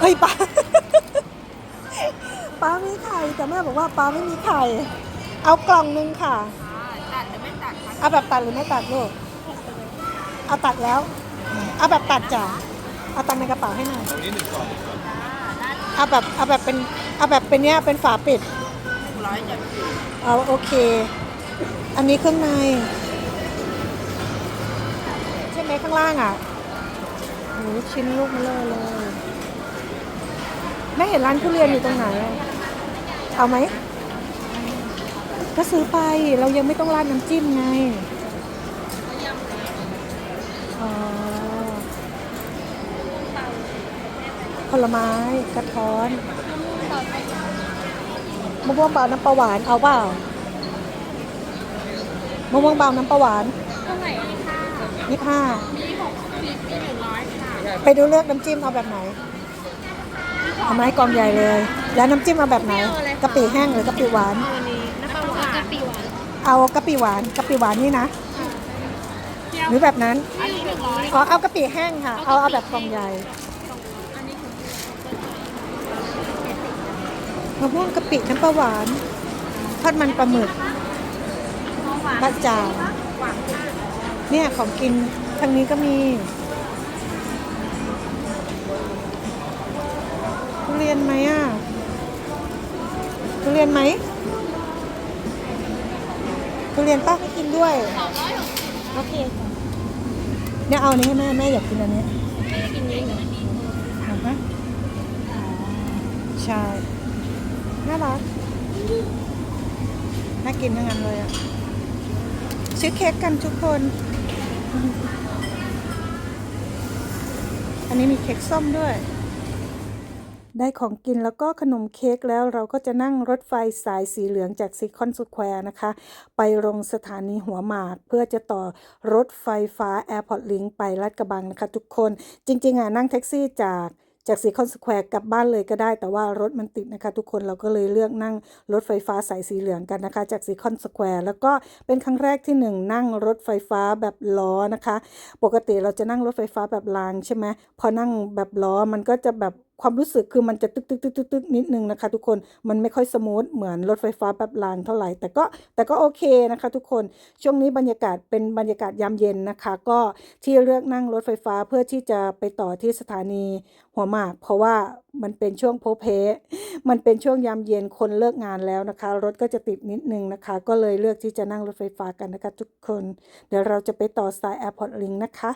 เฮ้ยปลา ปลามีไข่แต่แม่บอกว่าปลาไม่มีไข่ เอากล่องนึงค่ะ ตัดหรือไม่ตัดคะเอาแบบตัดหรือไม่ตัดลูก เอาตัดแล้ว เอาแบบตัดจ้ะ เอาตังค์ในกระเป๋าให้หน่อยตรงนี้หนึ่งกล่องครับเอาแบบเอาแบบเป็นเอาแบบเป็นเนี้ยเป็นฝาปิด หนึ่งร้อยจะเอาโอเค อันนี้เครื่องใน ใช่ไหมข้างล่างอะโหชิ้นลูกมาเลยเลย แม่เห็นร้านทุเรียนอยู่ตรงไหนอะเอาไหม ก็ซื้อไปเรายังไม่ต้องราดน้ำจิ้มไงอ๋อผลไม้กระท้อนมะม่วงเบาน้ำปลาหวานเอาเปล่ามะม่วงเบาน้ำปลาหวานเท่าไหร่ค่ะยี่ห้า มีหกสิบมีหนึ่งร้อยค่ะ ไปดูเลือกน้ำจิ้มเอาแบบไหน เอาไม้กองใหญ่เลย แล้วน้ำจิ้มเอาแบบไหนกะปิแห้งหรือกะปิหวาน วันนี้น้ำปลาหวานกะปิหวานเอากะปิหวานกะปิหวานนี่นะ หรือแบบนั้นอันนี้หนึ่งร้อยขอเอากะปิแห้งค่ะ เอาเอาแบบกองใหญ่มะม่วงกะปิน้ำปลาหวานทอดมันปลาหมึกบะจ่างเนี่ยของกินทางนี้ก็มี เรียนไหมอะทุเรียนไหมทุเรียนป้าให้กินด้วยโอเคค่ะเนี่ยเอาอันนี้ให้แม่แม่อยากกินอันนี้กินนี้เอาปะใช่น่ารักน่ากินทั้งนั้นเลยอะซื้อเค้กกันทุกคน อันนี้มีเค้กส้มด้วย ได้ของกินแล้วก็ขนมเค้กแล้วเราก็จะนั่งรถไฟสายสีเหลืองจากซิคอนสแควร์นะคะ ไปลงสถานีหัวหมาก เพื่อจะต่อรถไฟฟ้า Airport Link ไปลาดกระบังนะคะทุกคนจริงๆอะนั่งแท็กซี่จากจากซีคอนสแควร์กลับบ้านเลยก็ได้ แต่ว่ารถมันติดนะคะ ทุกคนเราก็เลยเลือกนั่งรถไฟฟ้าสายสีเหลืองกันนะคะ จากซีคอนสแควร์แล้วก็เป็นครั้งแรกที่หนึ่งนั่งรถไฟฟ้าแบบล้อนะคะ ปกติเราจะนั่งรถไฟฟ้าแบบรางใช่ไหมพอนั่งแบบล้อมันก็จะแบบ ความรู้สึกคือมันจะตึกตึกตึกตึกตึกนิดนึงนะคะ ทุกคนมันไม่ค่อยสมูทเหมือนรถไฟฟ้าแบบรางเท่าไหร่ แต่ก็แต่ก็โอเคนะคะ ทุกคนช่วงนี้บรรยากาศเป็นบรรยากาศยามเย็นนะคะ ก็ที่เลือกนั่งรถไฟฟ้าเพื่อที่จะไปต่อที่สถานีหัวหมาก เพราะว่ามันเป็นช่วงโพเพมันเป็นช่วงยามเย็นคนเลิกงานแล้วนะคะ รถก็จะติดนิดนึงนะคะ ก็เลยเลือกที่จะนั่งรถไฟฟ้ากันนะคะ ทุกคน เดี๋ยวเราจะไปต่อสาย Airport Link นะคะ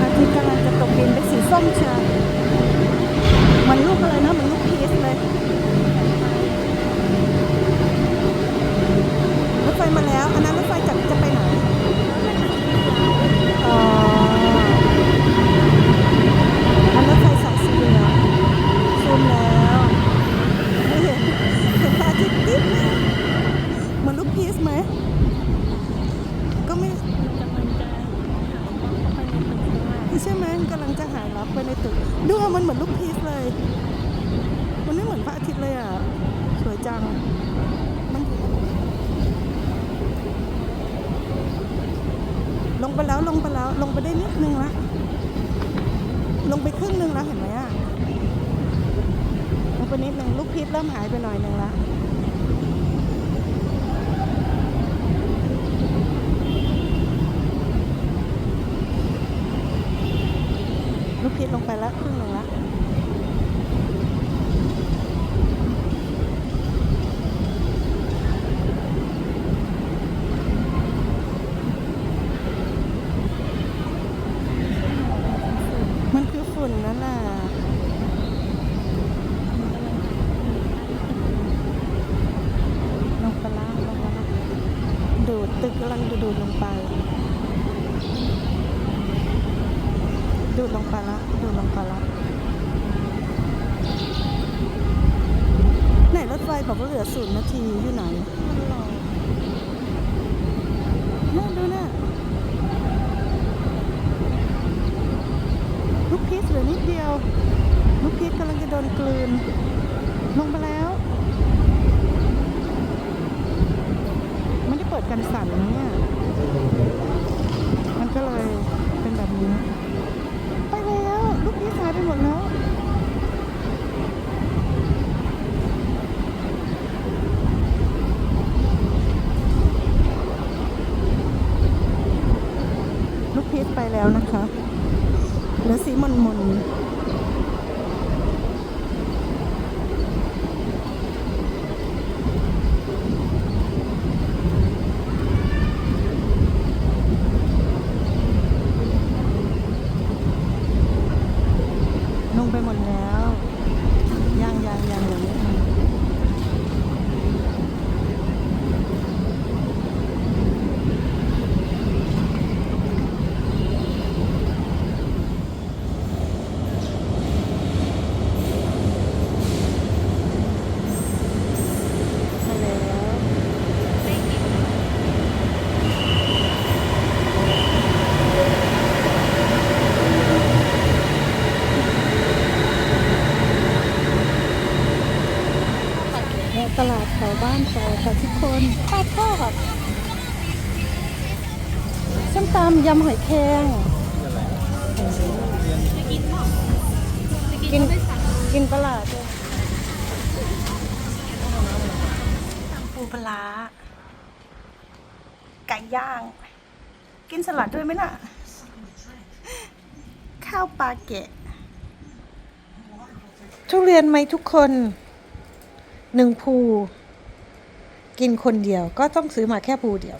อาทิตย์กำลังจะตกดินเป็น ส้มเชียวมันลูกอะไรนะเหมันลูกพีชเลยรถไฟมาแล้ว อันนั้นรถไฟจะจะไปไหนอ๋ออันรถไฟสายสีเหลืองซูมแล้วไม่เห็นเห็นพระอาทิตย์นิดนึงเหมือนลูกพีชไหมับไปในตึกดูอมันเหมือนลูกพีชเลย มันไม่เหมือนพระอาทิตย์เลยอะ สวยจัง มันลงไปแล้วลงไปแล้วลงไปได้นิดนึงละลงไปครึ่งนึงแล้วเห็นไหมอะลงไปนิดนึงลูกพีชเริ่มหายไปหน่อยนึงละ พีชลงไปแล้วครึ่งหนึ่งละมันคือฝุ่นนั่นแหละลงไปละลงไปละดูดตึกกำลังดูดลงไป ดูดลงไปละดูดลงไปละไหนรถไฟบอกว่าเหลือศูนย์นาทีอยู่ไหนน่าดูน่ะลูกพีชเหลือนิดเดียว ลูกพีชกำลังจะโดนกลืน ลงไปแล้ว ไม่ได้เปิดกันสั่นนะเนี่ย แล้วนะคะเหลือสีมนมนลงไปหมดแล้วย่างย่างย่างเหลย มาแล้วและ ตลาดแถวบ้านเราค่ะทุกคนข้าวทอดส้มตำยำหอยแครงกินกินปลาด้วยตำปูปลาร้าไก่ย่าง กินสลัดด้วยไหมน่ะ ข้าวปลาเกะ ทุเรียนไหมทุกคน หนึ่งภูกินคนเดียวก็ต้องซื้อมาแค่ภูเดียว